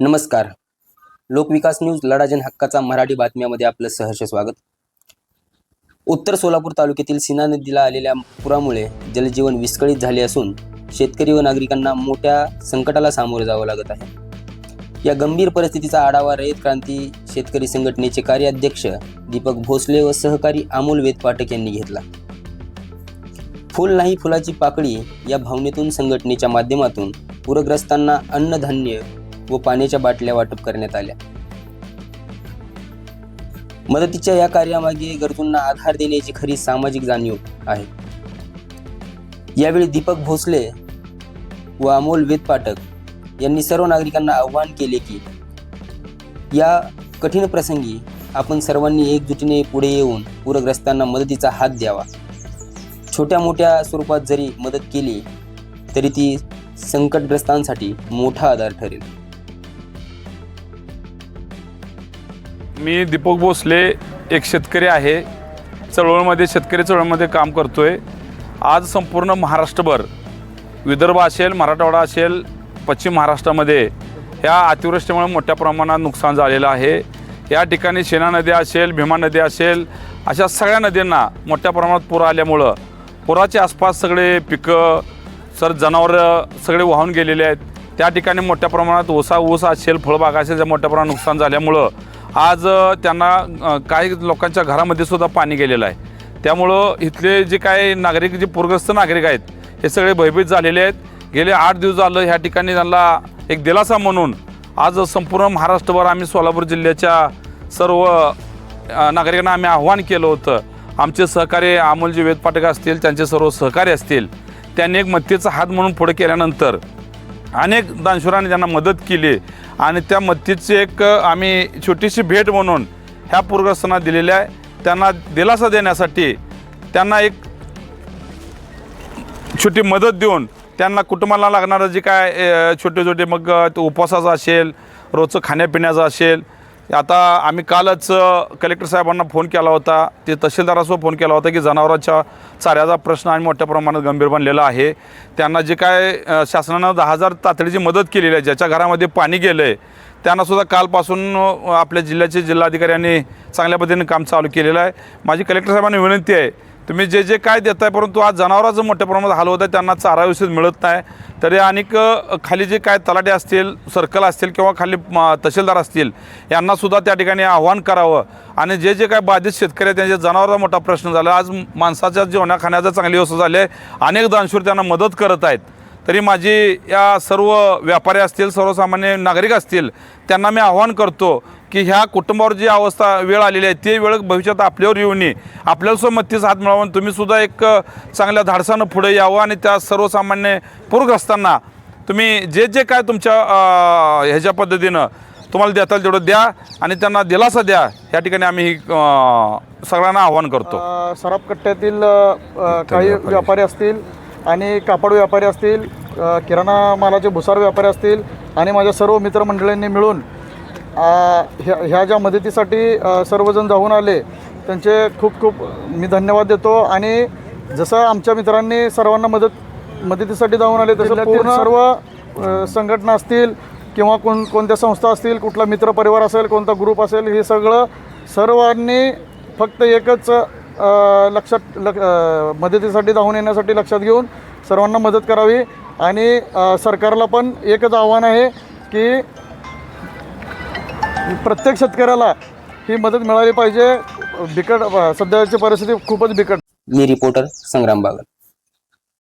नमस्कार. लोकविकास न्यूज लढाजन हक्काचा मराठी बातम्यामध्ये आपलं सहर्ष स्वागत. उत्तर सोलापूर तालुक्यातील सीना नदीला आलेल्या पुरामुळे जलजीवन विस्कळीत झाले असून शेतकरी व नागरिकांना मोठ्या संकटाला सामोरे जावं लागत आहे. या गंभीर परिस्थितीचा आढावा रयत क्रांती शेतकरी संघटनेचे कार्याध्यक्ष दीपक भोसले व सहकारी अमोल वेद पाठक यांनी घेतला. फुल नाही फुलाची पाकळी या भावनेतून संघटनेच्या माध्यमातून पूरग्रस्तांना अन्नधान्य व पाण्याच्या बाटल्या वाटप करण्यात आल्या. मदतीच्या या कार्यामागे गरजूंना आधार देण्याची खरी सामाजिक जाणीव आहे. यावेळी दीपक भोसले व अमोल वेद पाठक यांनी सर्व नागरिकांना आवाहन केले की या कठीण प्रसंगी आपण सर्वांनी एकजुटीने पुढे येऊन पूरग्रस्तांना मदतीचा हात द्यावा. छोट्या मोठ्या स्वरूपात जरी मदत केली तरी ती संकटग्रस्तांसाठी मोठा आधार ठरेल. मी दीपक भोसले एक शेतकरी आहे. चळवळमध्ये शेतकरी चळवळमध्ये काम करतो आहे आज संपूर्ण महाराष्ट्रभर विदर्भ असेल मराठवाडा असेल पश्चिम महाराष्ट्रामध्ये ह्या अतिवृष्टीमुळे मोठ्या प्रमाणात नुकसान झालेलं आहे. या ठिकाणी शेना नदी असेल भीमा नदी असेल अशा सगळ्या नद्यांना मोठ्या प्रमाणात पूर आल्यामुळं पुराच्या आसपास सगळे पिकं सर जनावरं सगळे वाहून गेलेले आहेत. त्या ठिकाणी मोठ्या प्रमाणात ऊसा ऊस असेल फळबाग असेल ज्या मोठ्या प्रमाणात नुकसान झाल्यामुळं आज त्यांना काही लोकांच्या घरामध्ये सुद्धा पाणी गेलेलं आहे. त्यामुळं इथले जे काही नागरिक जे पूरग्रस्त नागरिक आहेत हे सगळे भयभीत झालेले आहेत. गेले आठ दिवस झालं ह्या ठिकाणी त्यांना एक दिलासा म्हणून आज संपूर्ण महाराष्ट्रभर आम्ही सोलापूर जिल्ह्याच्या सर्व नागरिकांना आम्ही आव्हान केलं होतं. आमचे सहकारी अमोलजी वेद पाठक असतील त्यांचे सर्व सहकारी असतील त्यांनी एक मत्तेचा हात म्हणून पुढे केल्यानंतर अनेक दानशुरांनी त्यांना मदत केली. आणि त्या मदतीची एक आम्ही छोटीशी भेट म्हणून ह्या पूरग्रस्तांना दिलेली आहे. त्यांना दिलासा देण्यासाठी त्यांना एक छोटी मदत देऊन त्यांना कुटुंबाला लागणारं जे काय छोटे छोटे मग ते उपवासाचं असेल रोजचं खाण्यापिण्याचं असेल आता आम्ही कालच कलेक्टर साहेबांना फोन केला होता. ते तहसीलदारासोबत फोन केला होता की जनावरांच्या चाऱ्याचा प्रश्न आणि मोठ्या प्रमाणात गंभीर बनलेला आहे. त्यांना जे काय शासनानं दहा हजार तातडीची मदत केलेली आहे ज्याच्या घरामध्ये पाणी गेलं आहे त्यांनासुद्धा कालपासून आपल्या जिल्ह्याचे जिल्हाधिकाऱ्यांनी चांगल्या पद्धतीने काम चालू केलेलं आहे. माझी कलेक्टर साहेबांना विनंती आहे तुम्ही जे जे काय देताय परंतु आज जनावरांचं मोठ्या प्रमाणात हाल होत आहे त्यांना चारा व्यवस्थित मिळत नाही. तरी अनेक खाली जे काय तलाटे असतील सर्कल असतील किंवा खाली म, तहसीलदार असतील यांनासुद्धा त्या ठिकाणी आव्हान करावं. आणि जे जे काय बाधित शेतकरी आहेत त्यांच्या जनावरांचा मोठा प्रश्न झाला. आज माणसाच्या जेवणा खाण्याचा चांगली व्यवस्था झाली आहे. अनेक दानशूर त्यांना मदत करत आहेत. तरी माझी या सर्व व्यापारी असतील सर्वसामान्य नागरिक असतील त्यांना मी आव्हान करतो की ह्या कुटुंबावर जी अवस्था वेळ आलेली आहे ती वेळ भविष्यात आपल्यावर येऊ नये. आपल्याला सुद्धा मत्तीचा हात मिळावा आणि तुम्ही सुद्धा एक चांगल्या धाडसानं पुढे यावं आणि त्या सर्वसामान्य पूरग्रस्तांना तुम्ही जे जे काय तुमच्या ह्याच्या पद्धतीनं तुम्हाला देता येईल तेवढं द्या आणि त्यांना दिलासा द्या. या ठिकाणी आम्ही सगळ्यांना आव्हान करतो. सराफ कट्ट्यातील काही व्यापारी असतील आणि कापड व्यापारी असतील किराणा मालाचे भुसार व्यापारी असतील आणि माझ्या सर्व मित्रमंडळींनी मिळून ह्या ह्या ज्या मदतीसाठी सर्वजण जाऊन आले त्यांचे खूप खूप मी धन्यवाद देतो. आणि जसं आमच्या मित्रांनी सर्वांना मदत मदतीसाठी जाऊन आले तसं पूर्ण सर्व संघटना असतील किंवा कोण कोणत्या संस्था असतील कुठला मित्रपरिवार असेल कोणता ग्रुप असेल हे सगळं सर्वांनी फक्त एकच लक्षात लक मदतीसाठी धावून येण्यासाठी लक्षात घेऊन सर्वांना मदत करावी. आणि सरकारला पण एकच आव्हान आहे की प्रत्येक शेतकऱ्याला ही मदत मिळाली पाहिजे. बिकट सध्याची परिस्थिती खूपच बिकट. मी रिपोर्टर संग्राम बागल.